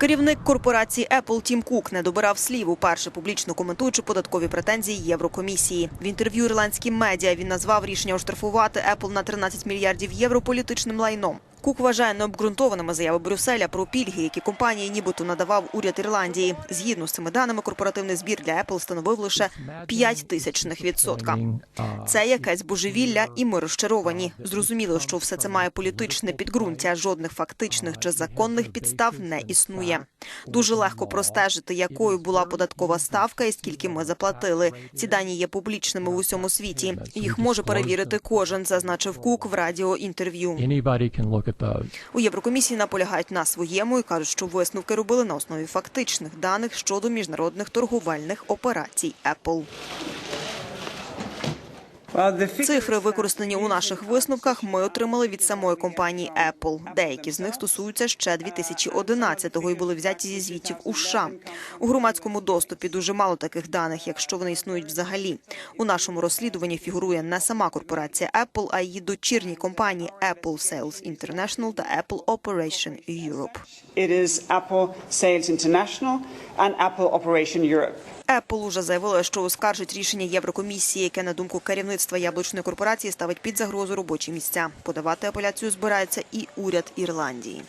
Керівник корпорації Apple Тім Кук не добирав слів, уперше публічно коментуючи податкові претензії Єврокомісії. В інтерв'ю ірландським медіа він назвав рішення оштрафувати Apple на 13 мільярдів євро політичним лайном. Кук вважає необґрунтованими заяви Брюсселя про пільги, які компанії нібито надавав уряд Ірландії. Згідно з цими даними, корпоративний збір для Apple становив лише 5 тисячних відсотка. Це якесь божевілля, і ми розчаровані. Зрозуміло, що все це має політичне підґрунтя. Жодних фактичних чи законних підстав не існує. Дуже легко простежити, якою була податкова ставка і скільки ми заплатили. Ці дані є публічними в усьому світі. Їх може перевірити кожен, зазначив Кук в радіоінтерв'ю. Those. У Єврокомісії наполягають на своєму і кажуть, що висновки робили на основі фактичних даних щодо міжнародних торгувальних операцій Apple. Цифри, використані у наших висновках, ми отримали від самої компанії Apple. Деякі з них стосуються ще 2011-го і були взяті зі звітів у США. У громадському доступі дуже мало таких даних, якщо вони існують взагалі. У нашому розслідуванні фігурує не сама корпорація Apple, а її дочірні компанії Apple Sales International та Apple Operation Europe. It is Apple Sales International and Apple Operation Europe. Apple уже заявила, що оскаржить рішення Єврокомісії, яке на думку керівництва яблучної корпорації ставить під загрозу робочі місця. Подавати апеляцію збирається і уряд Ірландії.